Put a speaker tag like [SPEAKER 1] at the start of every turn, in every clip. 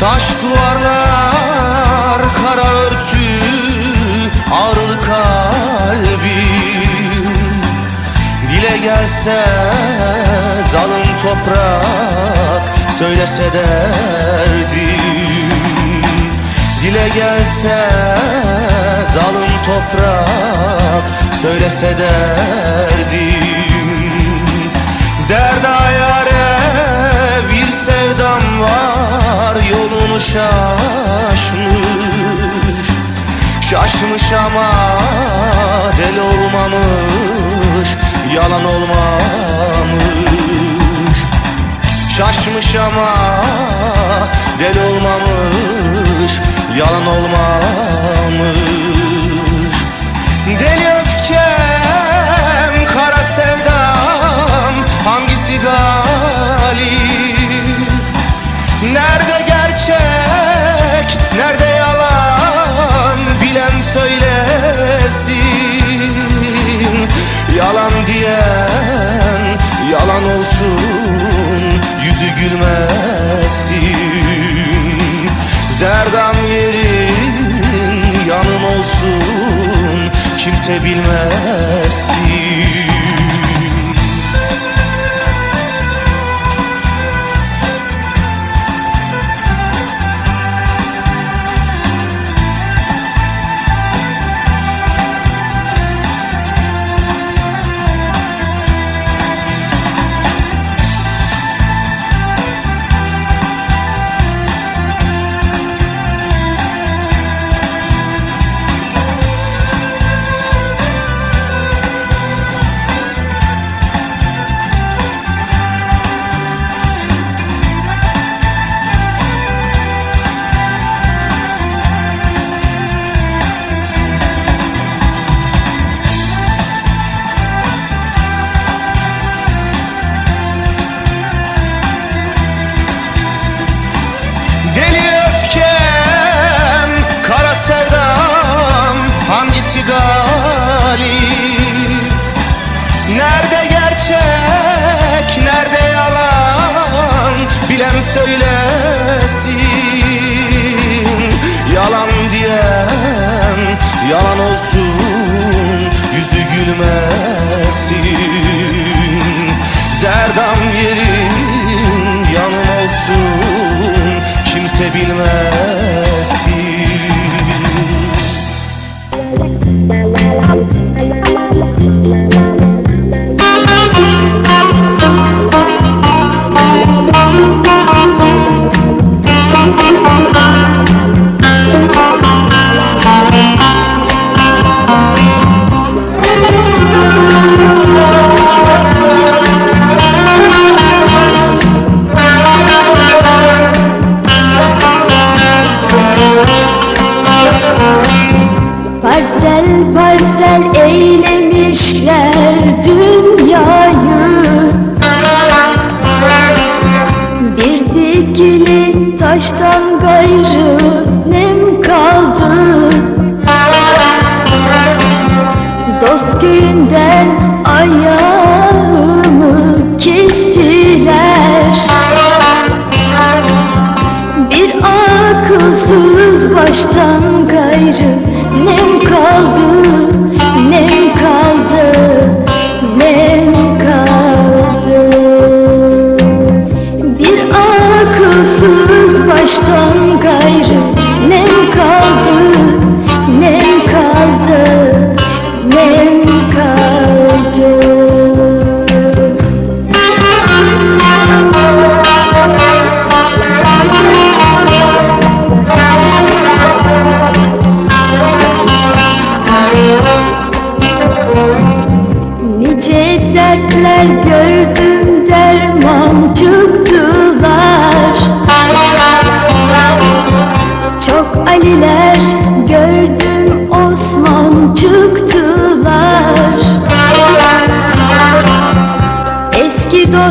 [SPEAKER 1] Taş duvarlar, kara örtü, ağrılı kalbim Dile gelse zalim toprak, söylese derdim Dile gelse zalim toprak, söylese derdim yaşama bilmez. kimse
[SPEAKER 2] bilmez. Aşktan gayrı nem kaldı. Dost günden ayağımı kestiler. Bir akılsız baştan gayrı nem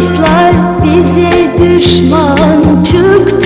[SPEAKER 2] Dostlar bize düşman çıktı.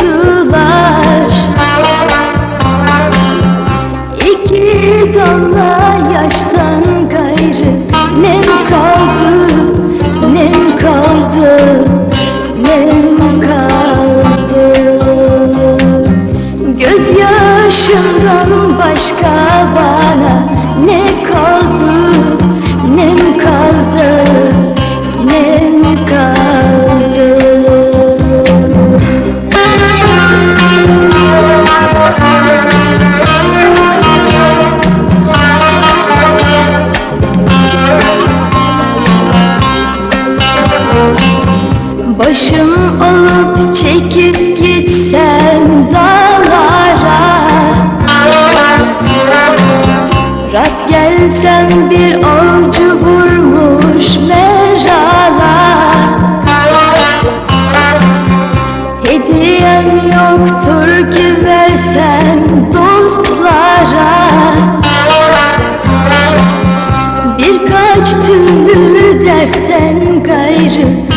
[SPEAKER 2] Gelsem bir avcı vurmuş merala Hediyem yoktur ki versem dostlara. Birkaç türlü dertten gayrı